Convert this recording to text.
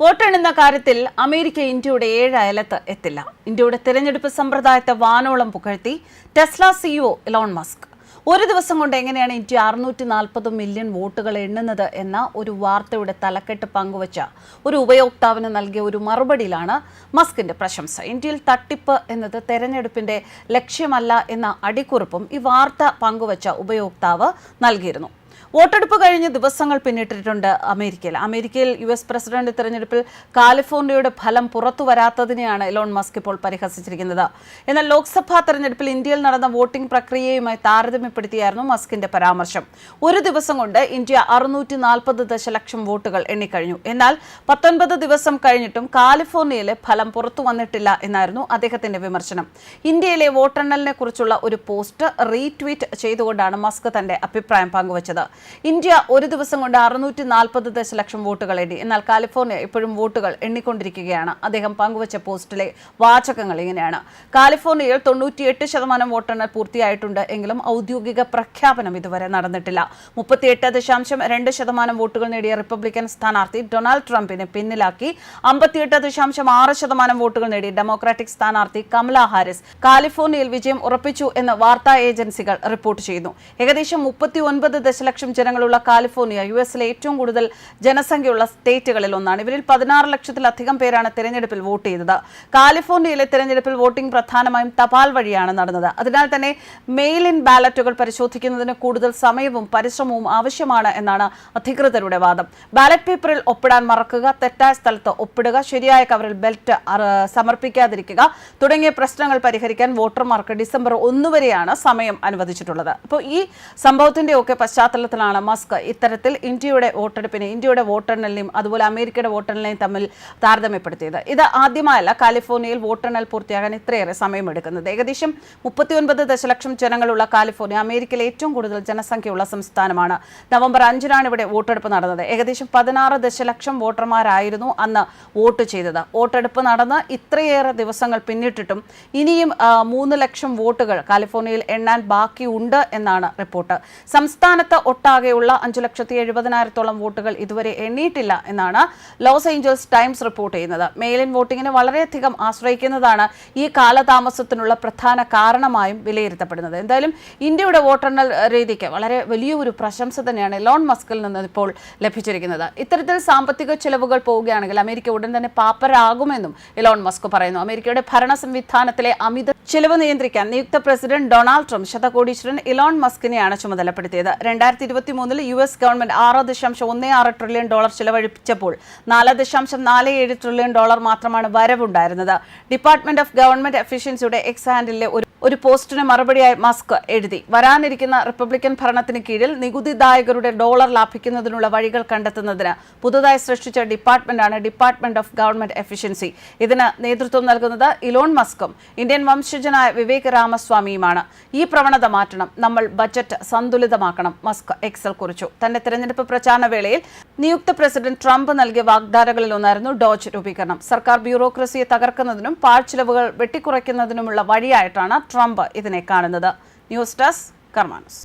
വോട്ടെണ്ണുന്ന കാര്യത്തിൽ അമേരിക്ക ഇന്ത്യയുടെ ഏഴ് അയലത്ത് എത്തില്ല. ഇന്ത്യയുടെ തിരഞ്ഞെടുപ്പ് സമ്പ്രദായത്തെ വാനോളം പുകഴ്ത്തി ടെസ്ല സിഇഒ ഇലോൺ മസ്ക്. ഒരു ദിവസം കൊണ്ട് എങ്ങനെയാണ് ഇന്ത്യ അറുന്നൂറ്റി നാൽപ്പത് മില്യൺ വോട്ടുകൾ എണ്ണുന്നത് എന്ന ഒരു വാർത്തയുടെ തലക്കെട്ട് പങ്കുവച്ച ഒരു ഉപയോക്താവിന് നൽകിയ ഒരു മറുപടിയിലാണ് മസ്കിന്റെ പ്രശംസ. ഇന്ത്യയിൽ തട്ടിപ്പ് എന്നത് തെരഞ്ഞെടുപ്പിന്റെ ലക്ഷ്യമല്ല എന്ന അടിക്കുറിപ്പും ഈ വാർത്ത പങ്കുവച്ച ഉപയോക്താവ് നൽകിയിരുന്നു. വോട്ടെടുപ്പ് കഴിഞ്ഞ ദിവസങ്ങൾ പിന്നിട്ടിട്ടുണ്ട് അമേരിക്കയിൽ. അമേരിക്കയിൽ യു എസ് പ്രസിഡന്റ് തെരഞ്ഞെടുപ്പിൽ കാലിഫോർണിയയുടെ ഫലം പുറത്തു വരാത്തതിനെയാണ് എലോൺ മസ്ക് ഇപ്പോൾ പരിഹസിച്ചിരിക്കുന്നത്. എന്നാൽ ലോക്സഭാ തെരഞ്ഞെടുപ്പിൽ ഇന്ത്യയിൽ നടന്ന വോട്ടിംഗ് പ്രക്രിയയുമായി താരതമ്യപ്പെടുത്തിയായിരുന്നു മസ്കിന്റെ പരാമർശം. ഒരു ദിവസം കൊണ്ട് ഇന്ത്യ അറുന്നൂറ്റി നാൽപ്പത് ദശലക്ഷം വോട്ടുകൾ എണ്ണിക്കഴിഞ്ഞു. എന്നാൽ പത്തൊൻപത് ദിവസം കഴിഞ്ഞിട്ടും കാലിഫോർണിയയിലെ ഫലം പുറത്തു വന്നിട്ടില്ല എന്നായിരുന്നു അദ്ദേഹത്തിന്റെ വിമർശനം. ഇന്ത്യയിലെ വോട്ടെണ്ണലിനെ കുറിച്ചുള്ള ഒരു പോസ്റ്റ് റീട്വീറ്റ് ചെയ്തുകൊണ്ടാണ് മസ്ക് തന്റെ അഭിപ്രായം പങ്കുവച്ചത്. ഇന്ത്യ ഒരു ദിവസം കൊണ്ട് അറുന്നൂറ്റി നാൽപ്പത് ദശലക്ഷം വോട്ടുകൾ എണ്ണി. എന്നാൽ കാലിഫോർണിയ ഇപ്പോഴും വോട്ടുകൾ എണ്ണിക്കൊണ്ടിരിക്കുകയാണ്. അദ്ദേഹം പങ്കുവച്ച പോസ്റ്റിലെ വാചകങ്ങൾ ഇങ്ങനെയാണ്. കാലിഫോർണിയയിൽ തൊണ്ണൂറ്റിയെട്ട് ശതമാനം വോട്ടെണ്ണൽ പൂർത്തിയായിട്ടുണ്ട് എങ്കിലും ഔദ്യോഗിക പ്രഖ്യാപനം ഇതുവരെ നടന്നിട്ടില്ല. മുപ്പത്തിയെട്ട് ദശാംശം രണ്ട് ശതമാനം വോട്ടുകൾ നേടിയ റിപ്പബ്ലിക്കൻ സ്ഥാനാർത്ഥി ഡൊണാൾഡ് ട്രംപിനെ പിന്നിലാക്കി. അമ്പത്തിയെട്ട് ദശാംശം ആറ് ശതമാനം വോട്ടുകൾ നേടി ഡെമോക്രാറ്റിക് സ്ഥാനാർത്ഥി കമല ഹാരിസ്. കാലിഫോർണിയയിൽ വിജയം ഉറപ്പിച്ചു എന്ന് വാർത്താ ഏജൻസികൾ റിപ്പോർട്ട് ചെയ്യുന്നു. ഏകദേശം മുപ്പത്തി ഒൻപത് ദശലക്ഷം ജനങ്ങളുള്ള കാലിഫോർണിയ യു എസിലെ ഏറ്റവും കൂടുതൽ ജനസംഖ്യയുള്ള സ്റ്റേറ്റുകളിൽ ഒന്നാണ്. ഇവരിൽ പതിനാറ് ലക്ഷത്തിലധികം പേരാണ് തെരഞ്ഞെടുപ്പിൽ വോട്ട് ചെയ്തത്. കാലിഫോർണിയയിലെ തെരഞ്ഞെടുപ്പിൽ വോട്ടിംഗ് പ്രധാനമായും തപാൽ വഴിയാണ് നടന്നത്. അതിനാൽ തന്നെ മെയിൽ ഇൻ ബാലറ്റുകൾ പരിശോധിക്കുന്നതിന് കൂടുതൽ സമയവും പരിശ്രമവും ആവശ്യമാണ് എന്നാണ് അധികൃതരുടെ വാദം. ബാലറ്റ് പേപ്പറിൽ ഒപ്പിടാൻ മറക്കുക തെറ്റായ സ്ഥലത്ത് ഒപ്പിടുക ശരിയായ കവറിൽ ബെൽറ്റ് സമർപ്പിക്കാതിരിക്കുക തുടങ്ങിയ പ്രശ്നങ്ങൾ പരിഹരിക്കാൻ വോട്ടർമാർക്ക് ഡിസംബർ ഒന്ന് വരെയാണ് സമയം അനുവദിച്ചിട്ടുള്ളത്. അപ്പോൾ ഈ സംഭവത്തിന്റെ ഒക്കെ പശ്ചാത്തലത്തിലാണ് മസ്ക്. ഇത്തരത്തിൽ ഇന്ത്യയുടെ വോട്ടെടുപ്പിനെ ഇന്ത്യയുടെ വോട്ടെണ്ണലിനെയും അതുപോലെ അമേരിക്കയുടെ വോട്ടെണ്ണലിനെയും തമ്മിൽ താരതമ്യപ്പെടുത്തിയത്. ഇത് ആദ്യമായല്ല കാലിഫോർണിയയിൽ വോട്ടെണ്ണൽ പൂർത്തിയാകാൻ ഇത്രയേറെ സമയമെടുക്കുന്നത്. ഏകദേശം മുപ്പത്തിയൊൻപത് ദശലക്ഷം ജനങ്ങളുള്ള കാലിഫോർണിയ അമേരിക്കയിലെ ഏറ്റവും കൂടുതൽ ജനസംഖ്യയുള്ള സംസ്ഥാനമാണ്. നവംബർ അഞ്ചിനാണ് ഇവിടെ വോട്ടെടുപ്പ് നടന്നത്. ഏകദേശം പതിനാറ് ദശലക്ഷം വോട്ടർമാരായിരുന്നു അന്ന് വോട്ട് ചെയ്തത്. വോട്ടെടുപ്പ് നടന്ന് ഇത്രയേറെ ദിവസങ്ങൾ പിന്നിട്ടിട്ടും ഇനിയും മൂന്ന് ലക്ഷം വോട്ടുകൾ കാലിഫോർണിയയിൽ എണ്ണാൻ ബാക്കിയുണ്ട് എന്നാണ് റിപ്പോർട്ട്. സംസ്ഥാനത്ത് ഒട്ടാകെയുള്ള അഞ്ചു ലക്ഷത്തി എഴുപതിനായിരത്തോളം വോട്ടുകൾ ഇതുവരെ എണ്ണിയിട്ടില്ല എന്നാണ് ലോസ് ഏഞ്ചൽസ് ടൈംസ് റിപ്പോർട്ട് ചെയ്യുന്നത്. മെയിൽ ഇൻ വോട്ടിങ്ങിനെ വളരെയധികം ആശ്രയിക്കുന്നതാണ് ഈ കാലതാമസത്തിനുള്ള പ്രധാന കാരണമായും വിലയിരുത്തപ്പെടുന്നത്. എന്തായാലും ഇന്ത്യയുടെ വോട്ടെണ്ണൽ രീതിക്ക് വളരെ വലിയൊരു പ്രശംസ തന്നെയാണ് എലോൺ മസ്കിൽ നിന്ന് ഇപ്പോൾ ലഭിച്ചിരിക്കുന്നത്. ഇത്തരത്തിൽ സാമ്പത്തിക ചെലവുകൾ പോവുകയാണെങ്കിൽ അമേരിക്ക ഉടൻ തന്നെ പാപ്പരാകുമെന്നും എലോൺ മസ്ക് പറയുന്നു. അമേരിക്കയുടെ ഭരണ സംവിധാനത്തിലെ അമിത ചെലവ് നിയന്ത്രിക്കാൻ നിയുക്ത പ്രസിഡന്റ് ഡൊണാൾഡ് ട്രംപ് ശതകോടീശ്വരൻ ഇലോൺ മസ്കിനെയാണ് ചുമതലപ്പെടുത്തിയത്. രണ്ടായിരത്തി ഇരുപത്തി മൂന്നിൽ യു എസ് ഗവൺമെന്റ് ആറ് ദശാംശം ഒന്ന് ആറ് ട്രില്യൺ ഡോളർ ചിലവഴിച്ചപ്പോൾ നാല് ദശാംശം നാല് ഏഴ് ട്രില്യൺ ഡോളർ മാത്രമാണ് വരവുണ്ടായിരുന്നത്. ഡിപ്പാർട്ട്മെന്റ് ഓഫ് ഗവൺമെന്റ് എഫിഷ്യൻസിയുടെ എക്സ് ഹാൻഡിലെ ഒരു ഒരു പോസ്റ്റിന് മറുപടിയായി മസ്ക് എഴുതി. വരാനിരിക്കുന്ന റിപ്പബ്ലിക്കൻ ഭരണത്തിന് കീഴിൽ നികുതിദായകരുടെ ഡോളർ ലാഭിക്കുന്നതിനുള്ള വഴികൾ കണ്ടെത്തുന്നതിന് പുതുതായി സൃഷ്ടിച്ച ഡിപ്പാർട്ട്മെന്റാണ് ഡിപ്പാർട്ട്മെന്റ് ഓഫ് ഗവൺമെന്റ് എഫിഷ്യൻസി. ഇതിന് നേതൃത്വം നൽകുന്നത് ഇലോൺ മസ്കും ഇന്ത്യൻ വംശജനായ വിവേക് രാമസ്വാമിയുമാണ്. ഈ പ്രവണത മാറ്റണം നമ്മൾ ബജറ്റ് സന്തുലിതമാക്കണം മസ്ക് എക്സൽ കുറിച്ചു. തന്റെ തെരഞ്ഞെടുപ്പ് പ്രചാരണ വേളയിൽ നിയുക്ത പ്രസിഡന്റ് ട്രംപ് നൽകിയ വാഗ്ദാനങ്ങളിൽ ഒന്നായിരുന്നു ഡോജ് രൂപീകരണം. സർക്കാർ ബ്യൂറോക്രസിയെ തകർക്കുന്നതിനും പാഴ്ചിലവുകൾ വെട്ടിക്കുറയ്ക്കുന്നതിനുമുള്ള വഴിയായിട്ടാണ് ട്രംപ് ഇതിനെ കാണുന്നത്. News desk കർമാനസ്.